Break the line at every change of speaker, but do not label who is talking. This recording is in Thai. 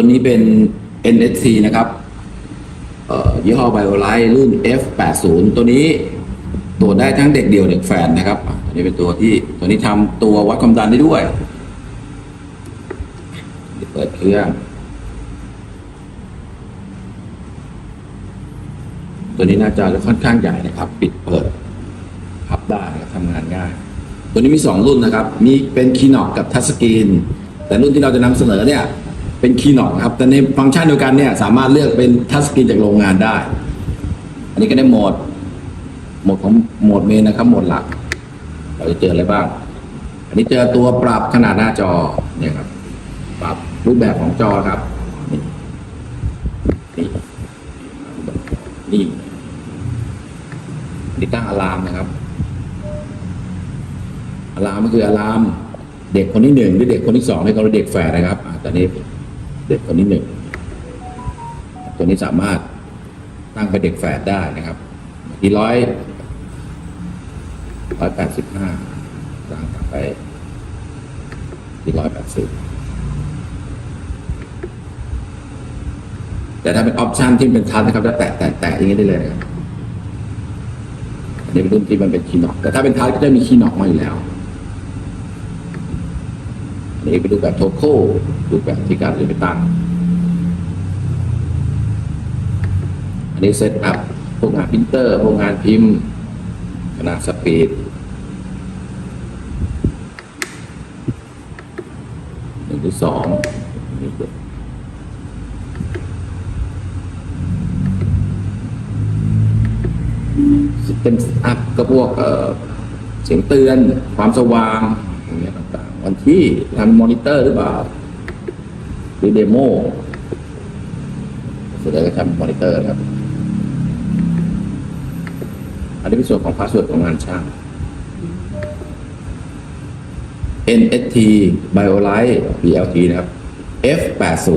ตัวนี้เป็น NST นะครับเอ่อยี่ห้อ BioLite รุ่น F80 ตัวนี้ตรวจได้ทั้งเด็กเดี่ยวเด็กแฝดนะครับตัวนี้เป็นตัวที่ตัวนี้ทำตัววัดความดันได้ด้วยเดี๋ยวเปิดเครื่อง ตัวนี้น่าจะค่อนข้างใหญ่นะครับ ปิดเปิดพับได้ทำงานง่าย ตัวนี้มีสองรุ่นนะครับ มีเป็นคีนอกกับทัชสกรีน แต่รุ่นที่เราจะนำเสนอเนี่ย เป็นคีย์นอกครับ แต่ในฟังก์ชันเดียวกันเนี่ยสามารถเลือกเป็นทัชสกรีนจากโรงงานได้ อันนี้ก็ได้โหมด โหมดของโหมดเมนนะครับ โหมดหลัก เราจะเจออะไรบ้าง อันนี้เจอตัวปรับขนาดหน้าจอเนี่ยครับ ปรับรูปแบบของจอครับนี่นี่นี่นี่ตั้งอะลามนะครับอะลามก็คืออะลามเด็กคนที่หนึ่งหรือเด็กคนที่สองในกรณีเด็กแฝดนะครับอ่าตอนนี้ เด็กคนที่หนึ่งตัวนี้สามารถตั้งเป็นเด็กแฝดได้นะครับ ที่ร้อยร้อยแปดสิบห้าตั้งกลับไป ที่ร้อยแปดสิบแต่ถ้าเป็นออปชันที่เป็นทัชนะครับจะแตะแตะแตะอย่างนี้ได้เลยนะครับอันนี้เป็นรุ่นที่มันเป็นคีย์นอกแต่ถ้าเป็นทัชก็จะมีคีย์นอกมาอยู่แล้ว อันนี้ไปดูแบบโทโคดูแบบที่การจะไปตั้งอันนี้เซตอัพพวกงานพิมพ์เตอร์พวกงานพิมพ์ขนาดสปีดหนึ่งหรือสองนี่ก็ซิสเต็มอัพก็พวกเสียงเตือนความสว่างันที่อันที่ทำมอนิเตอร์หรือเปล่าหรือเดโมสุดท้ายก็ทำมอนิเตอร์ครับ อันนี้เป็นส่วนของพาสเวิร์ดของงานช่าง NST BioLite BLT นะครับ F80